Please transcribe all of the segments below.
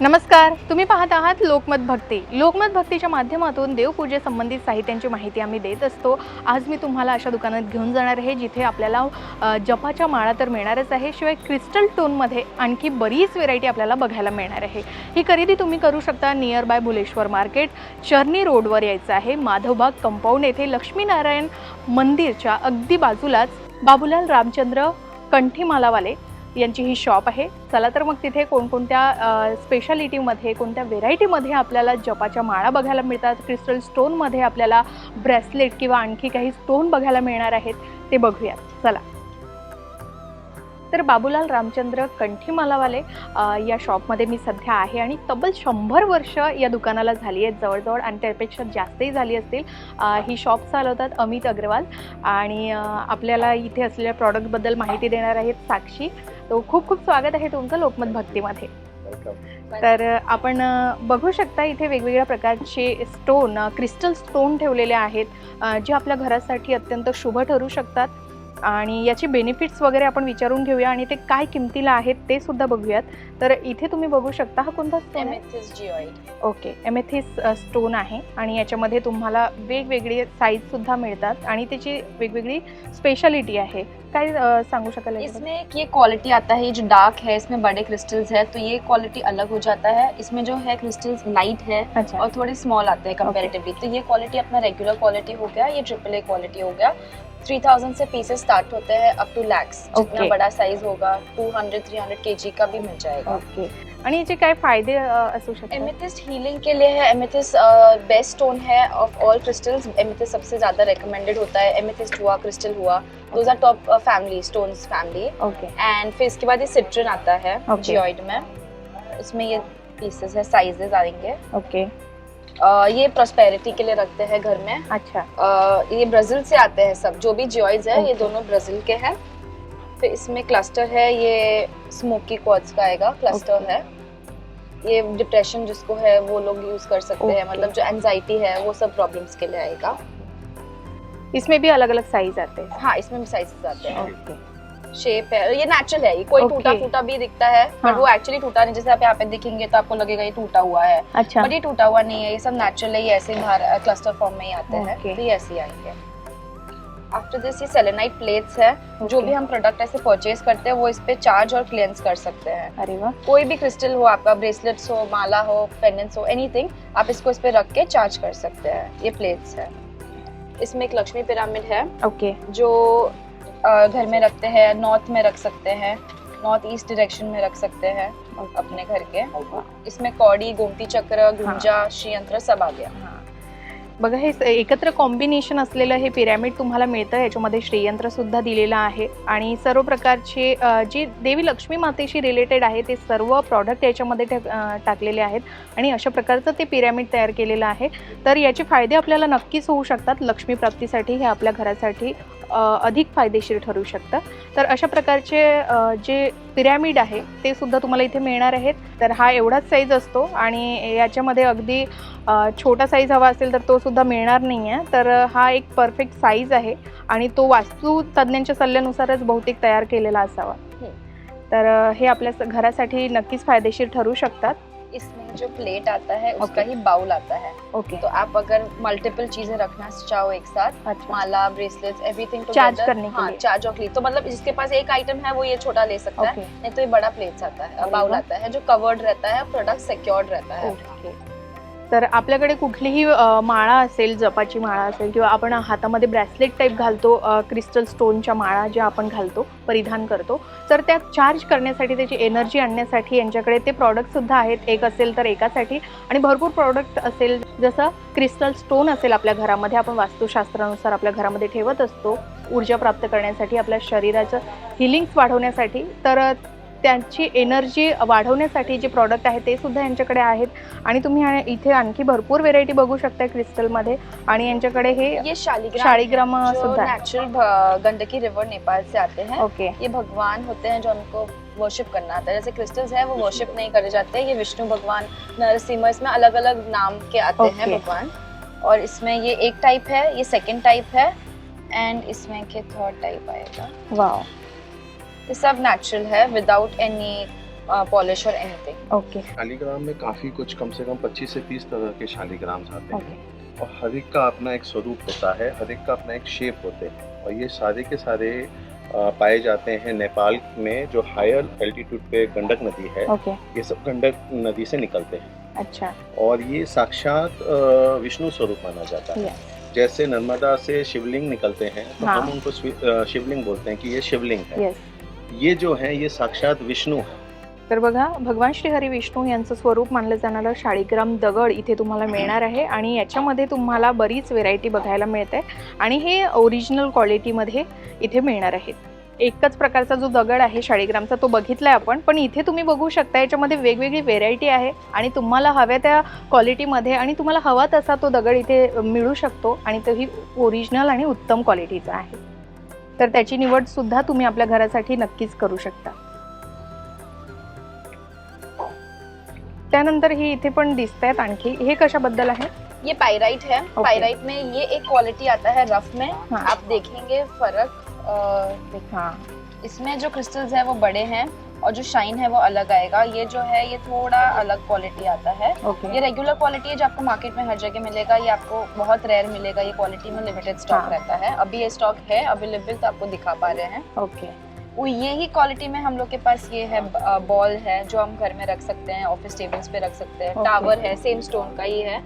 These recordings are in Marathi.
नमस्कार तुम्ही पाहत आहात लोकमत भक्ती. लोकमत भक्तीच्या माध्यमातून देवपूजेसंबंधित साहित्यांची माहिती आम्ही देत असतो. आज मी तुम्हाला अशा दुकानात घेऊन जाणार आहे जिथे आपल्याला जपाच्या माळा तर मिळणारच आहे शिवाय क्रिस्टल टोनमध्ये आणखी बरीच व्हेरायटी आपल्याला बघायला मिळणार आहे. ही खरेदी तुम्ही करू शकता near by Bhuleshwar market Charni रोडवर यायचं आहे माधवबाग कंपाऊंड येथे लक्ष्मीनारायण मंदिरच्या अगदी बाजूलाच बाबूलाल रामचंद्र कंठीमालावाले यांची ही शॉप आहे. चला तर मग तिथे कोणकोणत्या स्पेशालिटीमध्ये कोणत्या व्हेरायटीमध्ये आपल्याला जपाच्या माळा बघायला मिळतात क्रिस्टल स्टोनमध्ये आपल्याला ब्रेसलेट किंवा आणखी काही स्टोन बघायला मिळणार आहेत ते बघूयात. चला. तर बाबूलाल रामचंद्र कंठीमालावाले मालावाले या शॉपमध्ये मी सध्या आहे आणि तब्बल शंभर वर्ष या दुकानाला झाली आहेत. जवळजवळ आणि त्यापेक्षा जास्तही झाली असतील. ही शॉप चालवतात अमित अग्रवाल आणि आपल्याला इथे असलेल्या प्रॉडक्टबद्दल माहिती देणार आहेत साक्षी. तो खूप खूप स्वागत आहे तुमचं लोकमत भक्तीमध्ये. तर आपण बघू शकता इथे वेगवेगळ्या प्रकारचे स्टोन क्रिस्टल स्टोन ठेवलेले आहेत जे आपल्या घरासाठी अत्यंत शुभ ठरू शकतात. आणि याचे बेनिफिट्स वगैरे आपण विचारून घेऊया आणि ते काय किमतीला आहेत ते सुद्धा बघूयात. तर इथे तुम्ही बघू शकता हा कोणता स्टोन आहे? ओके एमेथिस स्टोन आहे आणि याच्यामध्ये तुम्हाला वेगवेगळे साईज सुद्धा मिळतात आणि त्याची वेगवेगळी स्पेशालिटी आहे. काय सांगू शकाल? इसमें एक ये क्वालिटी आता है जो डार्क है इसमें बड़े क्रिस्टल्स है तो ये क्वालिटी अलग हो जाता है। इसमें जो है क्रिस्टल्स लाइट है अच्छा। और थोड़े स्मॉल आते हैं कंपेरेटिवली तो ये क्वालिटी अपना रेगुलर क्वालिटी हो गया ये ट्रिपल ए क्वालिटी हो गया। थ्री थाउज़ेंड से पीसेस स्टार्ट होते हैं अप टू लैक्स जितना Okay. बड़ा साइज़ होगा two hundred three hundred K G का भी मिल जाएगा. ओके आणि याचे काय फ़ायदे असू शकतात एमेथिस्ट हीलिंग के लिए है एमेथिस्ट बेस्ट स्टोन है ऑफ़ ऑल क्रिस्टल्स एमेथिस्ट सबसे ज़्यादा रिकमेंडेड होता है एमेथिस्ट हुआ क्रिस्टल हुआ. Those are top family stones family okay and फिर इसके बाद ये सिट्रन आता है Okay. जियोइड में. इसमें ये पीसेस है साइजेस आएँगे. ओके ये प्रोस्पेरिटी के लिए रखते हैं घर में। अच्छा। uh, ये ब्राज़ील से आते हैं सब। जो भी जियोइड्स है ये दोनों ब्राज़ील के हैं। फिर इसमें क्लस्टर है ये स्मोकी क्वार्ट्ज का आएगा क्लस्टर है। ये डिप्रेशन जिसको है वो लोग यूज़ कर सकते हैं। मतलब जो एनजाइटी है वो सब प्रॉब्लम्स के लिए आएगा। इसमें भी अलग अलग साइज़ आते हैं। हाँ इसमें भी साइजेस आते हैं। ओके शेप है ये नेचुरल है ये कोई Okay. टूटा फूटा भी दिखता है हाँ. बट वो एक्चुअली टूटा नहीं जैसे आप यहाँ पे दिखेंगे तो आपको लगेगा ये टूटा हुआ है अच्छा बट ये टूटा हुआ नहीं है ये सब नेचुरल है ये ऐसे बाहर क्लस्टर फॉर्म में ही आते हैं Okay. तो ये ऐसे ही आएँगे आफ्टर दिस ये सेलेनाइट प्लेट्स है okay. जो भी हम प्रोडक्ट ऐसे परचेज करते हैं वो इस पे चार्ज और क्लियंस कर सकते हैं अरे वाह कोई भी क्रिस्टल हो आपका ब्रेसलेट्स हो माला हो पेंडेंट्स हो एनीथिंग आप इसको इस पे रख के चार्ज कर सकते हैं ये प्लेट्स है इसमें एक लक्ष्मी पिरामिड है ओके okay. जो घर में रखते हैं नॉर्थ में रख सकते हैं नॉर्थ ईस्ट डायरेक्शन में रख सकते हैं अपने घर के। इसमें कौड़ी गोमती चक्र गुंजा श्रीयंत्र सब आ गया. बघा हे एकत्र कॉम्बिनेशन असलेलं हे पिरॅमिड तुम्हाला मिळतं याच्यामध्ये श्रेयंत्र सुद्धा दिलेलं आहे. आणि सर्व प्रकारचे जे देवी लक्ष्मी मातेशी रिलेटेड आहे ते सर्व प्रॉडक्ट याच्यामध्ये टाकलेले आहेत. आणि अशा प्रकारचं ते पिरॅमिड तयार केलेलं आहे. तर याचे फायदे आपल्याला नक्कीच होऊ शकतात लक्ष्मी प्राप्तीसाठी हे आपल्या घरासाठी अधिक फायदेशीर ठरू शकतं. तर अशा प्रकारचे जे पिरॅमिड आहे ते सुद्धा तुम्हाला इथे मिळणार आहेत. तर हा एवढाच साईज असतो आणि याच्यामध्ये अगदी छोटा साईज हवा असेल तर तो सुद्धा मिळणार नाही आहे तर हा एक परफेक्ट साईज आहे आणि तो वास्तू तज्ज्ञांच्या सल्ल्यानुसारच बहुतेक तयार केलेला असावा. हम्म. तर हे आपल्या घरासाठी नक्कीच फायदेशीर ठरू शकतात. इसमें जो प्लेट आता है उसका Okay. ही बाउल आता है। ओके तो आप अगर मल्टीपल चीज़ें रखना चाहो एक साथ अच्छा। माला ब्रेसलेट्स एवरीथिंग चार्ज करने हाँ, के लिए। चार्ज और तो मतलब जिसके पास एक आइटम है वो ये छोटा ले सकता okay. है नहीं तो ये बड़ा प्लेट आता है बाउल आता है जो कवर्ड रहता है प्रोडक्ट सिक्योर्ड रहता है। तर आपल्याकडे कुठलीही माळा असेल जपाची माळा असेल किंवा आपण हातामध्ये ब्रॅसलेट टाईप घालतो क्रिस्टल स्टोनच्या माळा ज्या आपण घालतो परिधान करतो तर त्या चार्ज करण्यासाठी त्याची एनर्जी आणण्यासाठी यांच्याकडे ते प्रॉडक्टसुद्धा आहेत. एक असेल तर एकासाठी आणि भरपूर प्रॉडक्ट असेल. जसं क्रिस्टल स्टोन असेल आपल्या घरामध्ये आपण वास्तुशास्त्रानुसार आपल्या घरामध्ये ठेवत असतो. ऊर्जा प्राप्त करण्यासाठी आपल्या शरीराचं हिलिंग्स वाढवण्यासाठी. तर त्यांची एनर्जी वाढवण्यासाठी जे प्रॉडक्ट आहे ते सुद्धा यांच्याकडे आहेत. आणि तुम्ही इथे आणखी भरपूर व्हेरायटी बघू शकता क्रिस्टलमध्ये आणि यांच्याकडे हे ये शालिग्राम है, सुद्धा है। नेचुरल गंडकी रिवर नेपाल से आते हैं. ओके ये भगवान होते हैं जो हमको वर्शिप करना आता है। जैसे क्रिस्टल्स है वो वर्शिप नहीं करे जाते। ये विष्णु भगवान नरसिम्हा इसमें अलग अलग नाम के आते हैं Okay. भगवान। और इसमें ये एक टाइप है ये सेकंड टाइप है एंड इसमें के थर्ड टाइप आएगा। वाव ये सब नेचुरल है विदाउट एनी पॉलिश और एनीथिंग ओके शालीग्राम में काफ़ी कुछ कम से कम 25 से 30 तरह के शालीग्राम्स आते हैं। ओके और हर एक का अपना एक स्वरूप होता है हर एक का अपना एक शेप होते हैं। और ये सारे के सारे पाए जाते हैं नेपाल में जो हायर एल्टीट्यूड पे गंडक नदी है। ओके ये सब गंडक नदी से निकलते हैं। अच्छा। और ये साक्षात विष्णु स्वरूप माना जाता है. जैसे नर्मदा से शिवलिंग निकलते हैं तो हाँ। हम उनको शिवलिंग बोलते हैं कि ये शिवलिंग है। येस ये जो है ये साक्षात विष्णु है। तर बघा भगवान श्री हरी विष्णू यांचं स्वरूप मानलं जाणारं शाळीग्राम दगड इथे तुम्हाला मिळणार आहे आणि याच्यामध्ये तुम्हाला बरीच व्हेरायटी बघायला मिळते आणि हे ओरिजिनल क्वालिटीमध्ये इथे मिळणार आहेत एकच प्रकारचा जो दगड आहे शाळीग्रामचा तो बघितलाय आपण पण इथे तुम्ही बघू शकता याच्यामध्ये वेगवेगळी व्हेरायटी आहे आणि तुम्हाला हव्या त्या क्वालिटीमध्ये आणि तुम्हाला हवा तसा तो दगड इथे मिळू शकतो आणि तोही ओरिजिनल आणि उत्तम क्वालिटीचा आहे. तर त्याची निवड सुद्धा तुम्ही आपल्या घरासाठी नक्कीच करू शकता. त्यानंतर ही इथे पण दिसत आहेत आणखी. हे कशाबद्दल आहे? ये पाइराइट है. पाइराइट में ये एक क्वालिटी आता है रफ में. हाँ। आप देखेंगे फर्क देख- हां. इसमें जो क्रिस्टल्स है वो बड़े हैं. और जो शाइन है वो अलग आएगा। ये जो है ये थोड़ा अलग क्वालिटी आता है। ओके ये रेगुलर क्वालिटी है जो आपको मार्केट में हर जगह मिलेगा। ये आपको बहुत रेयर मिलेगा। ये क्वालिटी में लिमिटेड स्टॉक हाँ। रहता है। अभी ये स्टॉक है अवेलेबल तो आपको दिखा पा रहे हैं। ओके वो ये ही क्वालिटी में हम लोग के पास ये है बॉल है जो हम घर में रख सकते हैं ऑफ़िस टेबल्स पे रख सकते हैं। Okay. टावर है सेम स्टोन का ही है।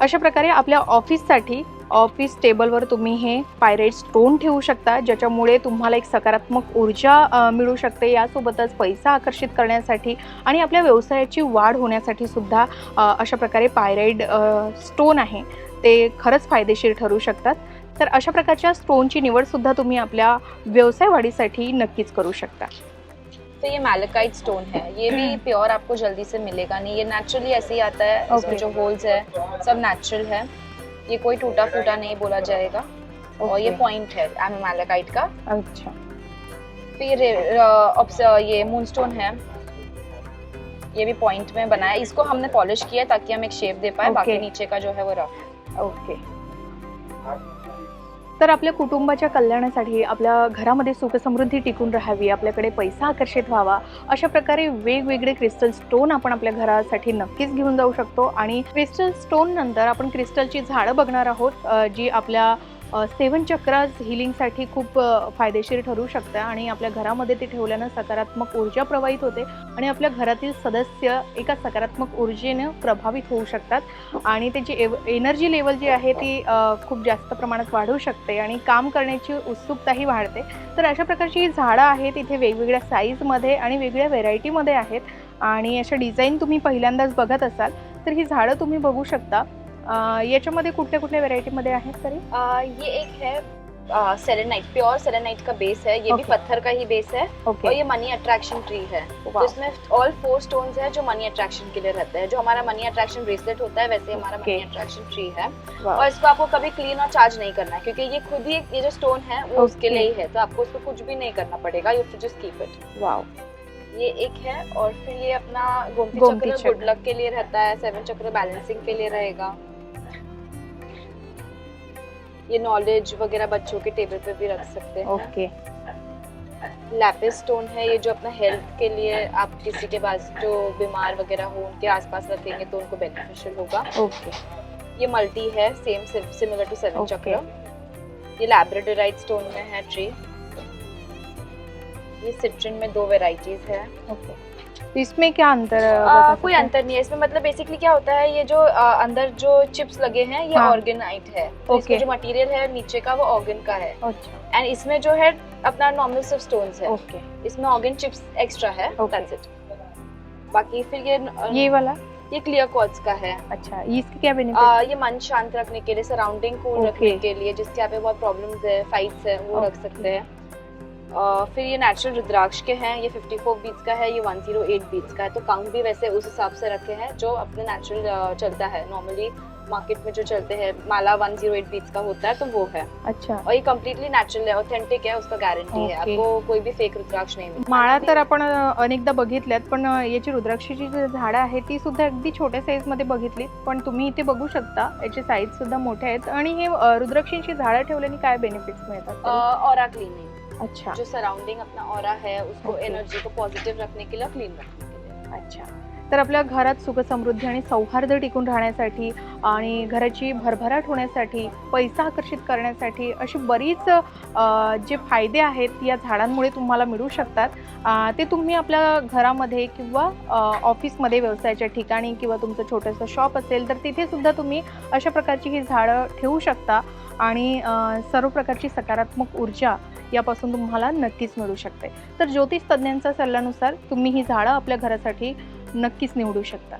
अशा प्रकारे आपल्या ऑफिससाठी ऑफिस टेबलवर तुम्ही हे पायरेट स्टोन ठेवू शकता ज्याच्यामुळे तुम्हाला एक सकारात्मक ऊर्जा मिळू शकते. यासोबतच पैसा आकर्षित करण्यासाठी आणि आपल्या व्यवसायाची वाढ होण्यासाठी सुद्धा अशा प्रकारे पायराइड स्टोन आहे. ते खरंच फायदेशीर ठरू शकतात. तर अशा प्रकारच्या स्टोनची निवडसुद्धा तुम्ही आपल्या व्यवसाय वाढीसाठी नक्कीच करू शकता. तो ये मैलेकाइट स्टोन है. ये भी प्योर आपको जल्दी से मिलेगा नहीं. ये नेचुरली ऐसे ही आता है. इसमें Okay. जो होल्स है सब नेचुरल है. ये कोई टूटा फूटा नहीं बोला जाएगा। okay. और ये पॉइंट है मैलेकाइट का। अच्छा। फिर ये मूनस्टोन है। ये भी पॉइंट में बनाया इसको हमने पॉलिश किया ताकि हम एक शेप दे पाए। Okay. बाकी नीचे का जो है वो रफ ओके। तर आपल्या कुटुंबाच्या कल्याणासाठी आपल्या घरामध्ये सुखसमृद्धी टिकून राहावी आपल्याकडे पैसा आकर्षित व्हावा अशा प्रकारे वेगवेगळे क्रिस्टल स्टोन आपण आपल्या घरासाठी नक्कीच घेऊन जाऊ शकतो. आणि क्रिस्टल स्टोन नंतर आपण क्रिस्टलची झाडं बघणार आहोत जी आपल्या सेवन चक्रास हिलिंगसाठी खूप फायदेशीर ठरू शकतं आणि आपल्या घरामध्ये ते ठेवल्यानं सकारात्मक ऊर्जा प्रवाहित होते आणि आपल्या घरातील सदस्य एका सकारात्मक ऊर्जेनं प्रभावित होऊ शकतात आणि त्याची एव एनर्जी लेवल जी आहे ती खूप जास्त प्रमाणात वाढू शकते आणि काम करण्याची उत्सुकताही वाढते. तर अशा प्रकारची ही झाडं आहेत इथे वेगवेगळ्या साईजमध्ये आणि वेगळ्या व्हेरायटीमध्ये आहेत आणि अशा डिझाईन तुम्ही पहिल्यांदाच बघत असाल तर ही झाडं तुम्ही बघू शकता. याच्यामध्ये कुठल्या कुठल्या व्हेरायटीमध्ये आहेत तरी? अ, ये एक है सेलेनाइट प्योर सेलेनाइट का बेस है ये भी Okay. पत्थर का ही बेस है और ये मनी अट्रैक्शन ट्री है। तो इसमें ऑल फोर स्टोन्स है जो मनी अट्रैक्शन के लिए रहते हैं। जो हमारा मनी अट्रैक्शन ब्रेसलेट होता है वैसे हमारा मनी अट्रैक्शन ट्री है। और इसको आपको कभी क्लीन और चार्ज नहीं करना है क्योंकि ये खुद ही ये जो स्टोन है वो उसके Okay. लिए ही है। तो आपको उसको कुछ भी नहीं करना पड़ेगा you just keep it wow ये एक है और फिर ये अपना गोमती गोमती चक्र चक्र। गुड लक के लिए रहता है सेवन चक्र बैलेंसिंग के लिए रहेगा। ये नॉलेज वगैरह बच्चों के टेबल पे भी रख सकते हैं। ओके लैपिस स्टोन है ये जो अपना हेल्थ के लिए आप किसी के पास जो बीमार वगैरह हो उनके आसपास रखेंगे तो उनको बेनिफिशियल होगा। ओके ये मल्टी है सेम सिमिलर टू सेवन चक्र। ये लैब्रेडोराइट स्टोन में है ट्री ये सिट्रिन में दो वेराइटीज है। ओके इसमें क्या अंतर आ, कोई अंतर नहीं है। इसमें मतलब बेसिकली क्या होता है ये जो आ, अंदर जो चिप्स लगे हैं ये ऑर्गेनाइट हाँ। है। तो Okay. जो मटेरियल है नीचे का वो ऑर्गन का है। अच्छा। एंड इसमें जो है अपना नॉर्मल सिर्फ़ स्टोन्स है। ओके इसमें ऑर्गन चिप्स एक्स्ट्रा है। Okay. दैट्स इट बाकी फिर ये ये वाला? ये क्लियर क्वार्ट्स का है। अच्छा इसके क्या आ, बेनिफिट ये मन शांत रखने के लिए सराउंडिंग कूल रखने के लिए जिसके यहाँ पे बहुत प्रॉब्लम्स है फाइट्स है वो रख सकते हैं। फिर ये नेचुरल रुद्राक्ष के हैं ये 54 बीट्स का है ये 108 बीट्स का है तो काउंट भी वैसे उस हिसाब से रखे हैं जो अपने नेचुरल चलता है। नॉर्मली मार्केट में जो चलते हैं माला 108 बीट्स का होता है तो वो है। अच्छा। और ये कम्प्लीटली नेचुरल है ऑथेंटिक है उसका गारंटी है. आपको कोई भी फेक रुद्राक्ष नहीं माळा तर आपण अनेकदा बघितल्यात पण याची रुद्राक्षाची जी झाडं आहेत ती सुद्धा अगदी छोट्या साईजमध्ये बघितली पण तुम्ही इथे बघू शकता याचे साईज सुद्धा मोठे आहेत. आणि हे रुद्राक्षांची झाडं ठेवल्याने काय बेनिफिट्स मिळतात? तरी? और क्लीनिंग अच्छा। जो सराउंडिंग अपना ऑरा है उसको Okay. एनर्जी को पॉजिटिव रखने के लिए क्लीन रखने के लिए। अच्छा। तर आपल्या घरात सुख समृद्धी आणि सौहार्द टिकून राहण्यासाठी आणि घराची भरभराट होण्यासाठी पैसा आकर्षित करण्यासाठी अशी बरीच जे फायदे आहेत या झाडांमुळे तुम्हाला मिळू शकतात. ते तुम्ही आपल्या घरामध्ये किंवा ऑफिसमध्ये व्यवसायाच्या ठिकाणी किंवा तुमचं छोटंसं शॉप असेल तर तिथे सुद्धा तुम्ही अशा प्रकारची ही झाडं ठेवू शकता. आणि सर्व प्रकारची सकारात्मक ऊर्जा यापासून तुम्हाला नक्कीच मिळू शकते. तर ज्योतिष तज्ज्ञांच्या सल्ल्यानुसार तुम्ही ही झाडं आपल्या घरासाठी नक्कीच निवडू शकता.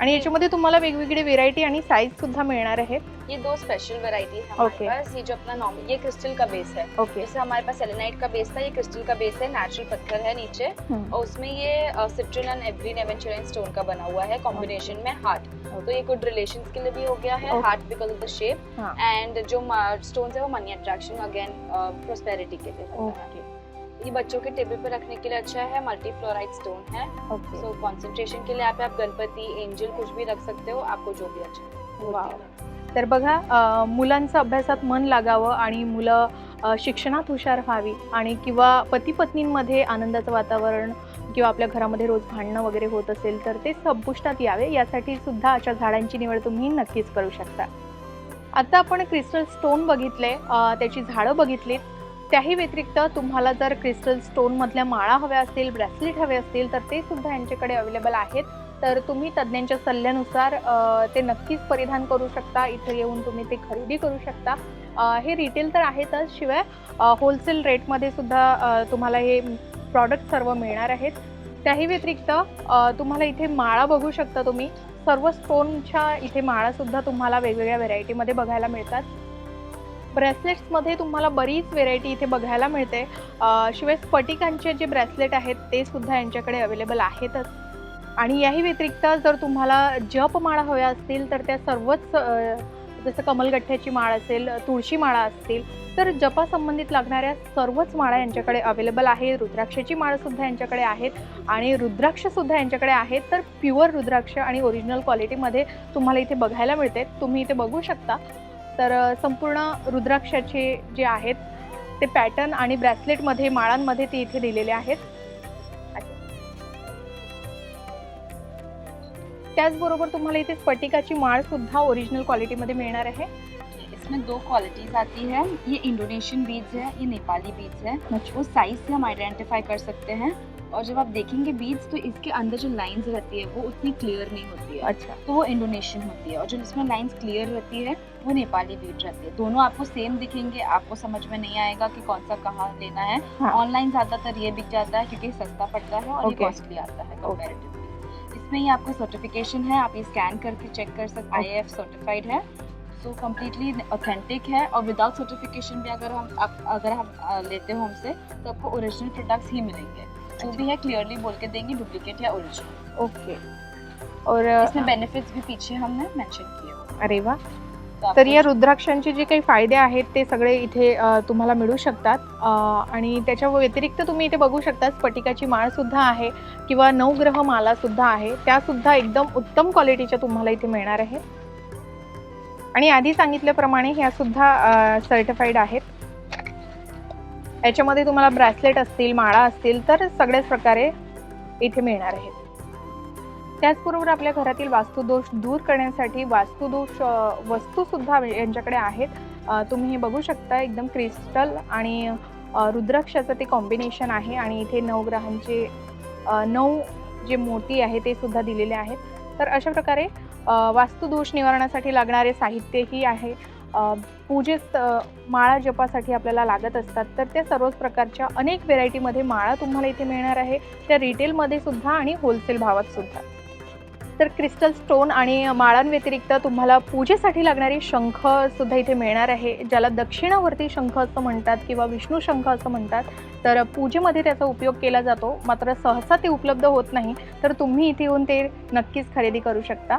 आणि याच्यामध्ये तुम्हाला वेगवेगळी व्हेरायटी आणि साईज सुद्धा मिळणार आहे ये दो स्पेशल वैरायटी है हमारे Okay. पास। ये जो अपना नॉर्मल ये क्रिस्टल का बेस है। ओके जैसे हमारे पास सेलेनाइट का बेस था ये क्रिस्टल का बेस है नेचुरल पत्थर है नीचे। और उसमें ये सिट्रिन एंड एवरीन एवेंचुरिन स्टोन का बना हुआ है कॉम्बिनेशन में हार्ट तो ये गुड रिलेशन के लिए भी हो गया है Okay. Heart because of the shape. And जो स्टोन है वो मनी अट्रैक्शन अगेन प्रोस्पेरिटी के लिए ये बच्चों के टेबल पे रखने के लिए अच्छा है मल्टी फ्लोराइड स्टोन है सो कॉन्सेंट्रेशन के लिए आप आप गणपति एंजल कुछ भी रख सकते हो आपको जो भी अच्छा है। तर बघा मुलांचं अभ्यासात मन लागावं आणि मुलं शिक्षणात हुशार व्हावी आणि किंवा पती पत्नींमध्ये आनंदाचं वातावरण किंवा आपल्या घरामध्ये रोज भांडणं वगैरे होत असेल तर ते संपुष्टात यावे. यासाठी सुद्धा अशा झाडांची निवड तुम्ही नक्कीच करू शकता. आता आपण क्रिस्टल स्टोन बघितले त्याची झाडं बघितलीत. त्याही व्यतिरिक्त तुम्हाला जर क्रिस्टल स्टोनमधल्या माळा हव्या असतील ब्रेसलेट हवे असतील तर ते सुद्धा यांच्याकडे अवेलेबल आहेत. तर तुम्ही तज्ज्ञांच्या सल्ल्यानुसार ते नक्कीच परिधान करू शकता. इथे येऊन तुम्ही ते खरेदी करू शकता. हे रिटेल तर आहेतच. शिवाय होलसेल रेटमध्ये सुद्धा तुम्हाला हे प्रॉडक्ट सर्व मिळणार आहेत. त्याही व्यतिरिक्त तुम्हाला इथे माळा बघू शकता तुम्ही. सर्व स्टोनच्या इथे माळासुद्धा तुम्हाला वेगवेगळ्या व्हेरायटीमध्ये बघायला मिळतात. ब्रेसलेट्समध्ये तुम्हाला बरीच व्हेरायटी इथे बघायला मिळते. शिवाय स्फटिकांचे जे ब्रेसलेट आहेत ते सुद्धा यांच्याकडे अवेलेबल आहेतच. आणि याही व्यतिरिक्त जर तुम्हाला जपमाळा हव्या असतील तर त्या सर्वच जसं कमलगठ्ठ्याची माळ असेल तुळशी माळा असतील तर जपासंबंधित लागणाऱ्या सर्वच माळा यांच्याकडे अवेलेबल आहे रुद्राक्षाची माळसुद्धा यांच्याकडे आहेत. आणि रुद्राक्षसुद्धा यांच्याकडे आहेत. तर प्युअर रुद्राक्ष आणि ओरिजिनल क्वालिटीमध्ये तुम्हाला इथे बघायला मिळते. तुम्ही इथे बघू शकता. तर संपूर्ण रुद्राक्षाचे जे आहेत ते पॅटर्न आणि ब्रॅसलेटमध्ये माळांमध्ये ते इथे दिलेले आहेत. त्याचबरोबर तुम्हाला इथे स्फटिकाची माळ सुद्धा ओरिजिनल क्वालिटीमध्ये मिळणार आहे. इसमें दो क्वालिटीज आती है. ये इंडोनेशियन बीड्स है ये नेपाली बीड्स है. वो साइज से हम आइडेंटिफाई कर सकते हैं. और जब आप देखेंगे बीड्स तो इसके अंदर जो लाइंस रहती है वो उतनी क्लियर नहीं होती है। अच्छा। तो वो इंडोनेशियन होती है और जो इसमें लाइंस क्लियर रहती है वो नेपाली बीट रहती है। दोनों आपको सेम दिखेंगे आपको समझ में नहीं आएगा कि कौन सा कहाँ लेना है। ऑनलाइन हाँ। ज़्यादातर ये बिक जाता है क्योंकि सस्ता पड़ता है और ये कॉस्टली आता है कंपैरेटिवली इसमें ये आपको सर्टिफिकेशन है आप ये स्कैन करके चेक कर सकते आई एफ़ सर्टिफाइड है। सो कम्प्लीटली ऑथेंटिक है और विदाउट सर्टिफिकेशन भी अगर हम आप, अगर हम लेते हो हमसे तो आपको ओरिजिनल प्रोडक्ट्स ही मिलेंगे। जो भी है क्लियरली बोल के देंगे डुप्लीकेट या ओरिजिनल ओके और इसमें बेनिफिट्स भी पीछे हमने मेंशन किए। अरे वा तो तर या रुद्राक्षांचे जे काही फायदे आहेत ते सगळे इथे तुम्हाला मिळू शकतात. आणि त्याच्या व्यतिरिक्त तुम्ही इथे बघू शकता स्फटिकाची माळ सुद्धा आहे किंवा नवग्रह माला सुद्धा आहे त्या सुद्धा एकदम उत्तम क्वालिटीच्या तुम्हाला इथे मिळणार आहे आणि आधी सांगितल्याप्रमाणे ह्या सुद्धा सर्टिफाईड आहेत. याच्यामध्ये तुम्हाला ब्रॅसलेट असतील माळा असतील तर सगळ्याच प्रकारे इथे मिळणार आहेत. त्याचबरोबर आपल्या घरातील वास्तुदोष दूर करण्यासाठी वास्तुदोष वस्तूसुद्धा यांच्याकडे आहेत. तुम्ही हे बघू शकता एकदम क्रिस्टल आणि रुद्राक्षाचं ते कॉम्बिनेशन आहे आणि इथे नवग्रहांचे नऊ जे मोती आहे ते सुद्धा दिलेले आहेत. तर अशा प्रकारे वास्तुदोष निवारणासाठी लागणारे साहित्यही आहे. पूजेत माळा जपासाठी आपल्याला लागत असतात. तर त्या सर्वच प्रकारच्या अनेक व्हेरायटीमध्ये माळा तुम्हाला इथे मिळणार आहे. त्या रिटेलमध्ये सुद्धा आणि होलसेल भावात सुद्धा. तर क्रिस्टल स्टोन आणि माळांव्यतिरिक्त तुम्हाला पूजेसाठी लागणारी शंख सुद्धा इथे मिळणार आहे. ज्याला दक्षिणावर्ती शंख असं म्हणतात किंवा विष्णू शंख असं म्हणतात. तर पूजेमध्ये त्याचा उपयोग केला जातो. मात्र सहसा ते उपलब्ध होत नाही. तर तुम्ही इथे येऊन ते नक्कीच खरेदी करू शकता.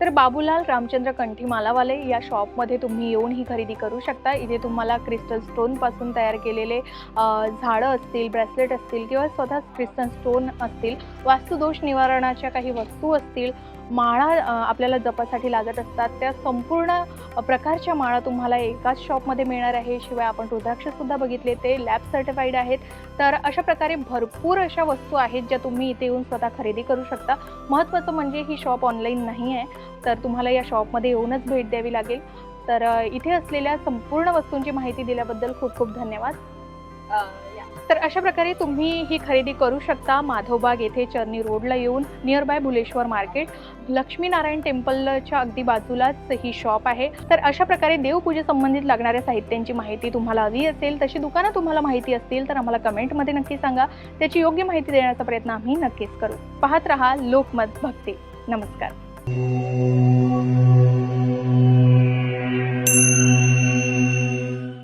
तर बाबूलाल रामचंद्र कंठी मालावाले या शॉपमध्ये तुम्ही येऊन ही खरेदी करू शकता. इथे तुम्हाला क्रिस्टल स्टोनपासून तयार केलेले झाडं असतील ब्रेसलेट असतील किंवा स्वतः क्रिस्टल स्टोन असतील वास्तुदोष निवारणाच्या काही वस्तू असतील माळा आपल्याला जपासाठी लागत असतात. त्या संपूर्ण प्रकारच्या माळा तुम्हाला एकाच शॉपमध्ये मिळणार आहे. शिवाय आपण रुद्राक्षसुद्धा बघितले ते लॅब सर्टिफाईड आहेत. तर अशा प्रकारे भरपूर अशा वस्तू आहेत ज्या तुम्ही इथे येऊन स्वतः खरेदी करू शकता. महत्त्वाचं म्हणजे ही शॉप ऑनलाईन नाही आहे. तर तुम्हाला या शॉपमध्ये येऊनच भेट द्यावी लागेल. तर इथे असलेल्या संपूर्ण वस्तूंची माहिती दिल्याबद्दल खूप खूप धन्यवाद. तर अशा प्रकारे तुम्ही ही खरेदी करू शकता माधवबाग येथे चर्नी रोडला येऊन near by Bhuleshwar market Lakshminarayan टेम्पलच्या अगदी बाजूलाच ही शॉप आहे. तर अशा प्रकारे देवपूजे संबंधित लागणाऱ्या साहित्यांची माहिती तुम्हाला हवी असेल तशी दुकानं तुम्हाला माहिती असतील तर आम्हाला कमेंटमध्ये नक्की सांगा. त्याची योग्य माहिती देण्याचा प्रयत्न आम्ही नक्कीच करू. पाहत रहा लोकमत भक्ती. नमस्कार.